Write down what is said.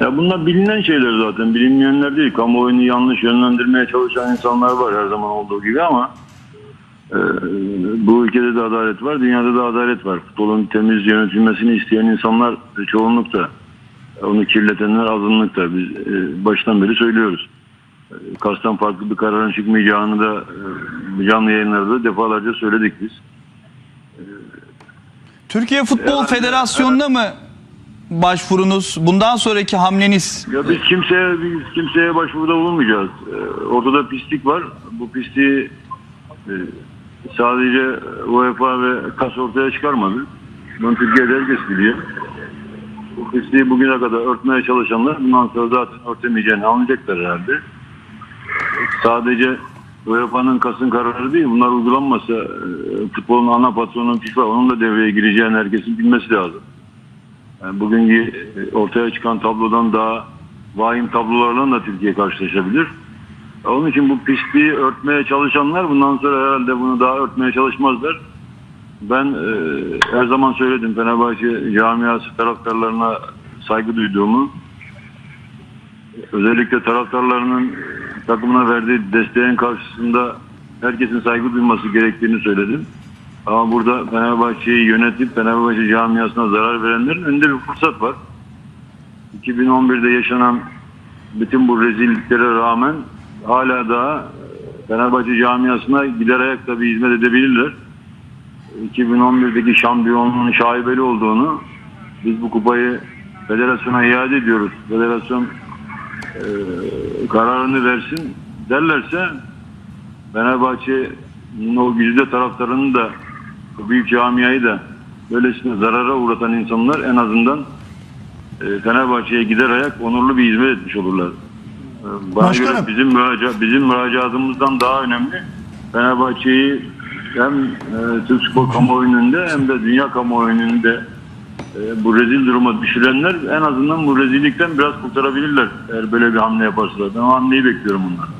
Ya bunlar bilinen şeyler zaten. Bilinmeyenler değil. Kamuoyunu yanlış yönlendirmeye çalışan insanlar var her zaman olduğu gibi ama e, bu ülkede de adalet var, dünyada da adalet var. Futbolun temiz yönetilmesini isteyen insanlar çoğunlukta. Onu kirletenler azınlıkta. Biz e, baştan beri söylüyoruz. E, Kasten farklı bir kararın çıkmayacağını da e, canlı yayınlarda defalarca söyledik biz. Türkiye Futbol Herhalde- Federasyonu'na mı başvurunuz? Bundan sonraki hamleniz Ya biz kimseye biz kimseye başvuruda bulunmayacağız. Ee, ortada pislik var. Bu pisliği e, sadece UEFA ve KAS ortaya çıkarmadı. Bunu Türkiye'de herkes biliyor. Bu pisliği bugüne kadar örtmeye çalışanlar bundan sonra zaten örtemeyeceğini anlayacaklar herhalde. Sadece UEFA'nın KAS'ın kararı değil. Bunlar uygulanmasa e, futbolun ana patronu FIFA onun da devreye gireceğini herkesin bilmesi lazım. Yani bugünkü e, ortaya çıkan tablodan daha vahim tablolarla da Türkiye karşılaşabilir. Onun için bu pisliği örtmeye çalışanlar bundan sonra herhalde bunu daha örtmeye çalışmazlar. Ben e, her zaman söyledim Fenerbahçe camiası taraftarlarına saygı duyduğumu, özellikle taraftarlarının takımına verdiği desteğin karşısında herkesin saygı duyması gerektiğini söyledim. Ama burada Fenerbahçe'yi yönetip Fenerbahçe camiasına zarar verenlerin önünde bir fırsat var. 2011'de yaşanan bütün bu rezilliklere rağmen hala daha Fenerbahçe camiasına gider ayakta bir hizmet edebilirler. 2011'deki şampiyonluğun şaibeli olduğunu biz bu kupayı federasyona iade ediyoruz. Federasyon e, kararını versin derlerse Fenerbahçe'nin o güzide taraftarını da bu büyük camiayı da böylesine zarara uğratan insanlar en azından e, Fenerbahçe'ye gider ayak onurlu bir hizmet etmiş olurlar. E, Bana Başkanım. göre bizim, müraca, bizim müracaatımızdan daha önemli Fenerbahçe'yi hem e, Türk spor kamuoyunun önünde hem de dünya kamuoyunun önünde e, bu rezil duruma düşürenler en azından bu rezillikten biraz kurtarabilirler eğer böyle bir hamle yaparsalar. Ben o hamleyi bekliyorum bunlardan.